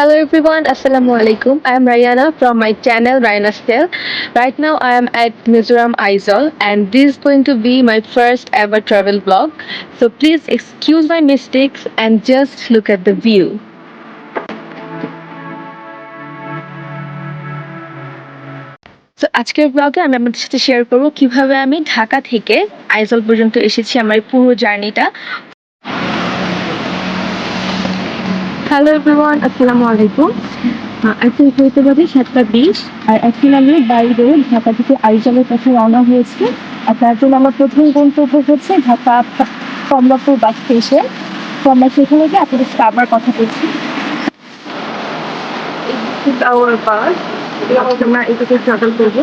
Hello everyone, Assalamu alaikum. I am Rayana from my channel Rayana's Tale. Right now I am at Mizoram Aizawl and this is going to be my first ever travel vlog. So please excuse my mistakes and just look at the view. তো আজকের ব্লগে আমি আপনাদের সাথে share করব কীভাবে আমি ঢাকা থেকে আইজল পর্যন্ত এসেছি আমার পুরো জার্নিটা হ্যালো এভরিওয়ান আসসালামু আলাইকুম এখন হইতে পারে সাতটা বিশ। আর এখন আমি বাইরে ঢাকা থেকে আইজলের কাছে রওনা হয়েছি। আর তার জন্য আমার প্রথম গন্তব্য হচ্ছে ঢাকা কমলাপুর বাস স্টেশন। তো আমরা সেখানে গিয়ে আপনাদের সাথে আবার কথা বলছি। আমরা এটাকে ট্রাভেল করব।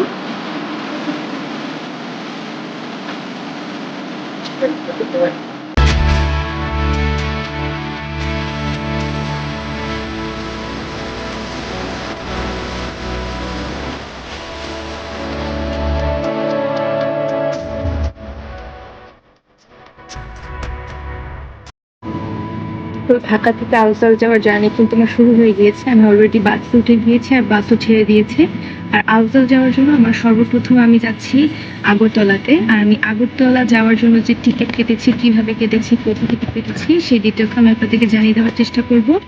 ঢাকা থেকে আলসার যাওয়ার জার্নি কিন্তু আমার শুরু হয়ে গিয়েছে। আমি অলরেডি বাসে উঠে গিয়েছি আর বাসও ছেড়ে দিয়েছে। আর আলসার যাওয়ার জন্য আমার সর্বপ্রথম আমি যাচ্ছি আগরতলাতে। আর আমি আগরতলা যাওয়ার জন্য যে টিকিট কেটেছি, কীভাবে কেটেছি, কোথা থেকে কেটেছি, সেই ডিটেলস আমি আপনাদেরকে জানিয়ে দেওয়ার চেষ্টা করব।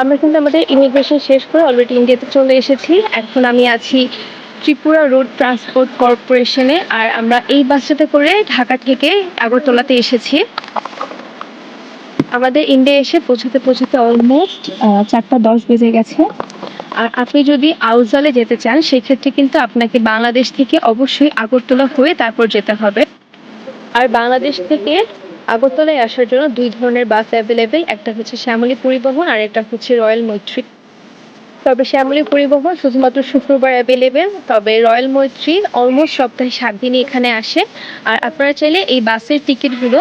আমরা কিন্তু আমাদের ইমিগ্রেশন শেষ করে অলরেডি ইন্ডিয়াতে চলে এসেছি। এখন আমি আছি ত্রিপুরা রোড ট্রান্সপোর্ট কর্পোরেশনে আর আমরা এই বাসটাতে করে ঢাকা থেকে আগরতলাতে এসেছি। আমাদের ইন্ডিয়া এসে পৌঁছাতে পৌঁছাতে অলমোস্ট চারটা দশ বেজে গেছে। আর আপনি যদি আউজালে যেতে চান, সেক্ষেত্রে কিন্তু আপনাকে বাংলাদেশ থেকে অবশ্যই আগরতলা হয়ে তারপর যেতে হবে। আর বাংলাদেশ থেকে আগরতলায় আসার জন্য দুই ধরনের বাস অ্যাভেলেবেল একটা হচ্ছে শ্যামলী পরিবহন আর একটা হচ্ছে রয়্যাল মৈত্রী। তবে শ্যামলী পরিবহন শুধুমাত্র শুক্রবার অ্যাভেলেবেল তবে রয়্যাল মৈত্রী অলমোস্ট সপ্তাহে সাত দিনই এখানে আসে। আর আপনারা চাইলে এই বাসের টিকিটগুলো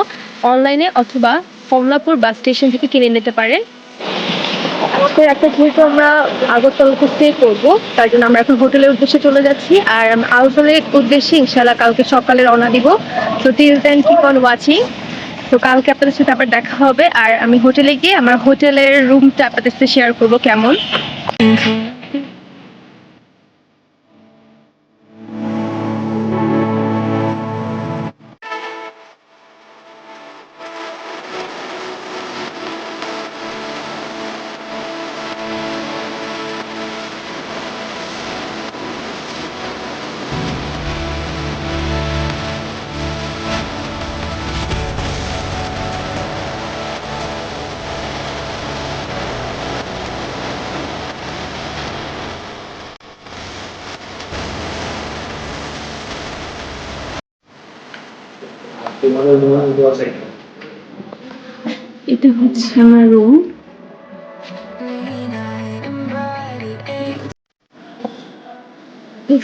অনলাইনে অথবা কমলাপুর বাস স্টেশন থেকে কিনে নিতে পারেন। আজকের একটা যেহেতু আমরা আগরতলাতে স্টে করব, তার জন্য আমরা এখন হোটেলের উদ্দেশ্যে চলে যাচ্ছি। আর আউটলের উদ্দেশ্যে ইনশাল্লাহ কালকে সকালে রওনা দিব। তো till then keep on watching তো কালকে আপনাদের সাথে আবার দেখা হবে। আর আমি হোটেলে গিয়ে আমার হোটেলের রুমটা আপনাদের সাথে শেয়ার করব কেমন। এটা হচ্ছে আমার রুম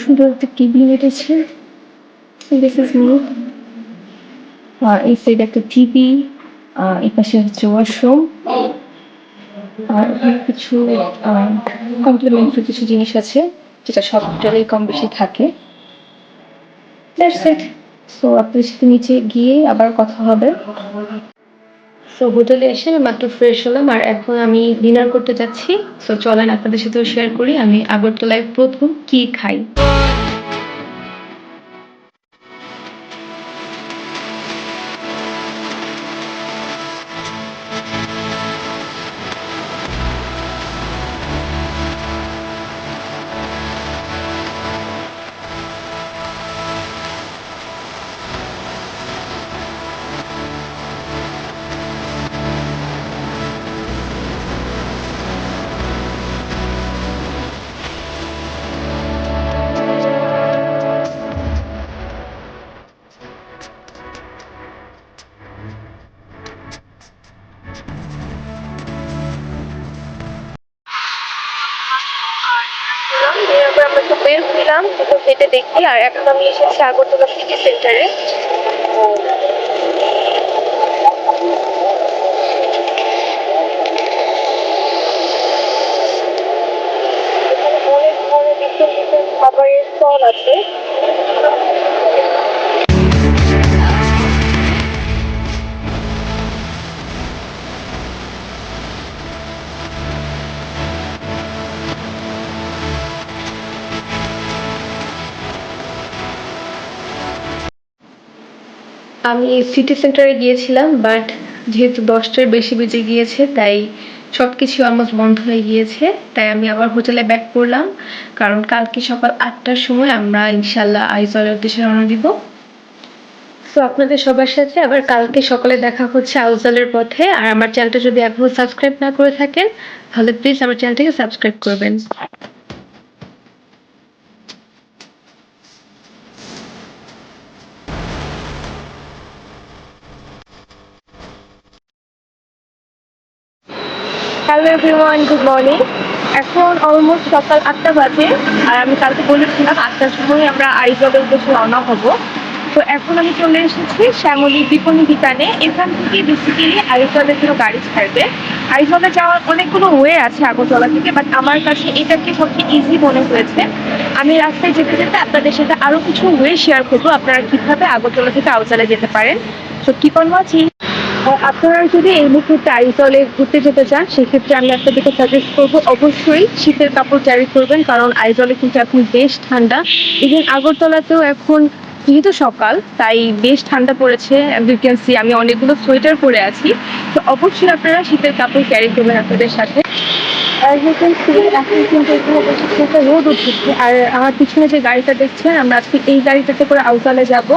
সুন্দর একটা টিভি রেখেছে দিস ইজ মি আর এই সাইড একটা টিভি এই পাশে হচ্ছে ওয়াশরুম আর কিছু কমপ্লিমেন্টারি কিছু জিনিস আছে, যেটা সব হোটেলেই কম বেশি থাকে। দ্যাটস ইট সো আপনার সাথে নিচে গিয়ে আবার কথা হবে। সো হোটেলে এসে আমি মাত্র ফ্রেশ হলাম আর এখন আমি ডিনার করতে যাচ্ছি। সো চলেন আপনাদের সাথেও শেয়ার করি। আমি আগরতলায় প্রথম কি খাই? দেখি আর এখন আমি এসেছি আগরতলা সিটি সেন্টারে আমি সিটি সেন্টারে গিয়েছিলাম বাট যেহেতু দশটার বেশি বেজে গিয়েছে, তাই সব কিছু অলমোস্ট বন্ধ হয়ে গিয়েছে, তাই আমি আবার হোটেলে ব্যাক করলাম কারণ কালকে সকাল আটটার সময় আমরা ইনশাল্লাহ আইজলের উদ্দেশ্যে রওনা দিব। তো আপনাদের সবার সাথে আবার কালকে সকালে দেখা হচ্ছে আউজালের পথে। আর আমার চ্যানেলটা যদি এখনও সাবস্ক্রাইব না করে থাকেন, তাহলে প্লিজ আমার চ্যানেলটাকে সাবস্ক্রাইব করবেন। হ্যালো এভরিওয়ান গুড মর্নিং এখন অলমোস্ট সকাল আটটা বাজে, আর আমি কালকে বলেছিলাম আটটার সময় আমরা আইজলের উদ্দেশ্যে রওনা হব। তো এখন আমি চলে এসেছি শ্যামলী বিপণী বিতানে এখান থেকে বেসিক্যালি আইজলের জন্য গাড়ি ছাড়বে। আইজলে যাওয়ার অনেকগুলো ওয়ে আছে আগরতলা থেকে বাট আমার কাছে এটাকে সবচেয়ে ইজি মনে হয়েছে? আমি রাস্তায় যেতে যেতে আপনাদের সাথে আরও কিছু ওয়ে শেয়ার করব। আপনারা কীভাবে আগরতলা থেকে আউজালে যেতে পারেন। তো কি কোনো আর আপনারা যদি এই মুহূর্তে আইজলে ঘুরতে যেতে চান, সেক্ষেত্রে আমি আপনাদেরকে সাজেস্ট করব অবশ্যই শীতের কাপড় ক্যারি করবেন, কারণ আইজলে কিন্তু এখন বেশ ঠান্ডা। ইভেন আগরতলাতেও এখন যেহেতু সকাল, তাই বেশ ঠান্ডা পড়েছে। ক্যান সি আমি অনেকগুলো সোয়েটার পরে আছি। তো অবশ্যই আপনারা শীতের কাপড় ক্যারি করবেন আপনাদের সাথে। রোদ উঠেছে। আর আমার পিছনে যে গাড়িটা দেখছেন, আমরা আজকে এই গাড়িটাতে করে আউজালে যাব।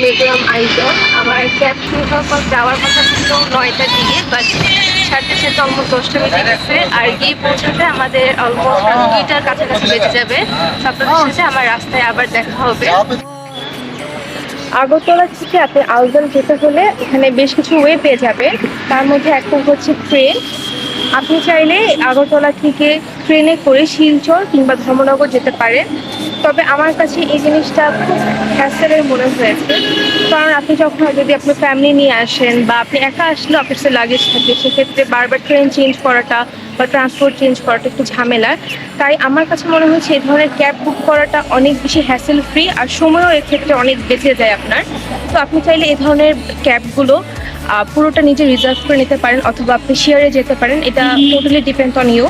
মিজোরাম আমার ক্যাব শুরু হওয়ার যাওয়ার কথা ছিল নয়টার দিকে বাট সাড়ে সাথে অলমোস্ট দশটা বেজে গেছে। আর গিয়ে পৌঁছাতে আমাদের অলমোস্ট দুইটার কাছাকাছি বেজে যাবে। আপনাদের আমার রাস্তায় আবার দেখা হবে। আগরতলা থেকে আপনি আউজাল যেতে হলে এখানে বেশ কিছু ওয়ে পেয়ে যাবে তার মধ্যে একটা হচ্ছে ট্রেন আপনি চাইলে আগরতলা থেকে ট্রেনে করে শিলচর কিংবা ধর্মনগর যেতে পারেন। তবে আমার কাছে এই জিনিসটা খুব হ্যাসেলের মনে হয়েছে। কারণ আপনি যখন যদি আপনার ফ্যামিলি নিয়ে আসেন বা আপনি একা আসলে অফিসে লাগেজ থাকে সেক্ষেত্রে বারবার ট্রেন চেঞ্জ করাটা বা ট্রান্সপোর্ট চেঞ্জ করাটা একটু ঝামেলার। তাই আমার কাছে মনে হয়েছে এই ধরনের ক্যাব বুক করাটা অনেক বেশি হ্যাসেল ফ্রি আর সময়ও এক্ষেত্রে অনেক বেঁচে যায় আপনার। তো আপনি চাইলে এই ধরনের ক্যাবগুলো পুরোটা নিজে রিজার্ভ করে নিতে পারেন অথবা আপনি শেয়ারে যেতে পারেন। এটা টোটালি ডিপেন্ড অন ইউ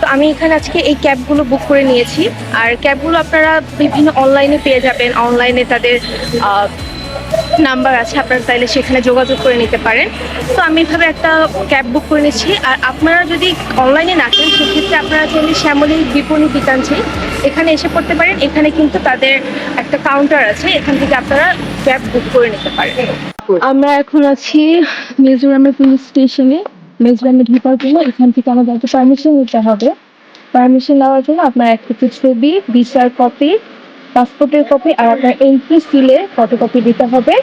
তো আমি এখানে আজকে এই ক্যাবগুলো বুক করে নিয়েছি। আর ক্যাবগুলো আপনারা বিভিন্ন অনলাইনে পেয়ে যাবেন। অনলাইনে তাদের নাম্বার আছে, আপনারা চাইলে সেখানে যোগাযোগ করে নিতে পারেন। তো আমি এভাবে একটা ক্যাব বুক করে নিচ্ছি। আর আপনারা যদি অনলাইনে না চান সেক্ষেত্রে আপনারা চাইলে শ্যামলী বিপণী বিতানছি এখানে এসে পড়তে পারেন। এখানে কিন্তু তাদের একটা কাউন্টার আছে। এখান থেকে আপনারা ক্যাব বুক করে নিতে পারেন। আমরা এখন আছি মিজোরামের পুলিশ স্টেশনে মিজোরামে ঢোকার জন্য এখান থেকে আমাদের একটা পারমিশন নিতে হবে। পারমিশন নেওয়ার জন্য আপনার এক কপি ছবি ভিসার কপি পাসপোর্টের কপি আর আপনার এন্ট্রি সিলের ফটোকপি দিতে হবে।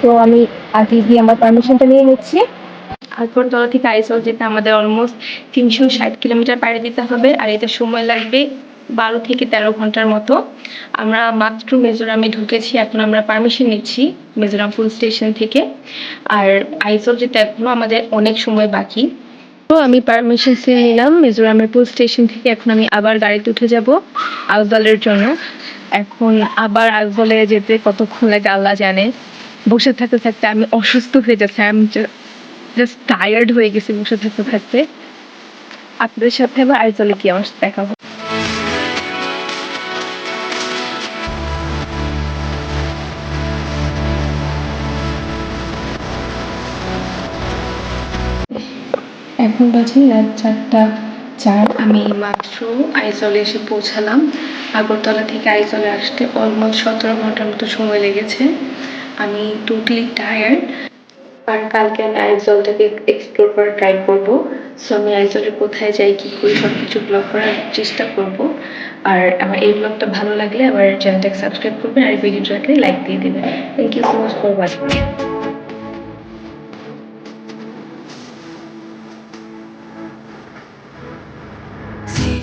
তো আমি আগে গিয়ে আমার পারমিশনটা নিয়ে নিচ্ছি। থেকে আইসল যেতে আমাদের অলমোস্ট তিনশো ষাট কিলোমিটার বাইরে দিতে হবে আর এতে সময় লাগবে বারো থেকে তেরো ঘণ্টার মতো। আমরা মাত্র মিজোরামে ঢুকেছি, এখন আমরা পারমিশন নিচ্ছি মিজোরাম পুলিশ স্টেশন থেকে। আর আইসল যেতে এখনও আমাদের অনেক সময় বাকি। তো আমি পারমিশন নিয়ে নিলাম মিজোরামের পুলিশ স্টেশন থেকে, এখন আমি আবার গাড়িতে উঠে যাব আউদলের জন্য। এখন আবার আউদলে যেতে কতক্ষণ লাগে আল্লাহ জানে। বসে থাকতে থাকতে আমি অসুস্থ হয়ে যাচ্ছি, আমি জাস্ট টায়ার্ড হয়ে গেছি বসে থাকতে থাকতে। আপনাদের সাথে আবার আইজলে কি আমার সাথে দেখা এখন বাজে রাত চারটা চার। আমি মাত্র আইজলে এসে পৌঁছালাম। আগরতলা থেকে আইজলে আসতে অলমোস্ট সতেরো ঘণ্টার মতো সময় লেগেছে। আমি টোটালি টায়ার্ড আর কালকে আমি আইজলটাকে এক্সপ্লোর করার ট্রাই করব। সো আমি আইজলে কোথায় যাই, কী করি সব কিছু ব্লগ করার চেষ্টা করব। আর আমার এই ব্লগটা ভালো লাগলে আমার চ্যানেলটাকে সাবস্ক্রাইব করবেন। আর ভিডিওটাকে লাইক দিয়ে দেবেন। Thank you so much for watching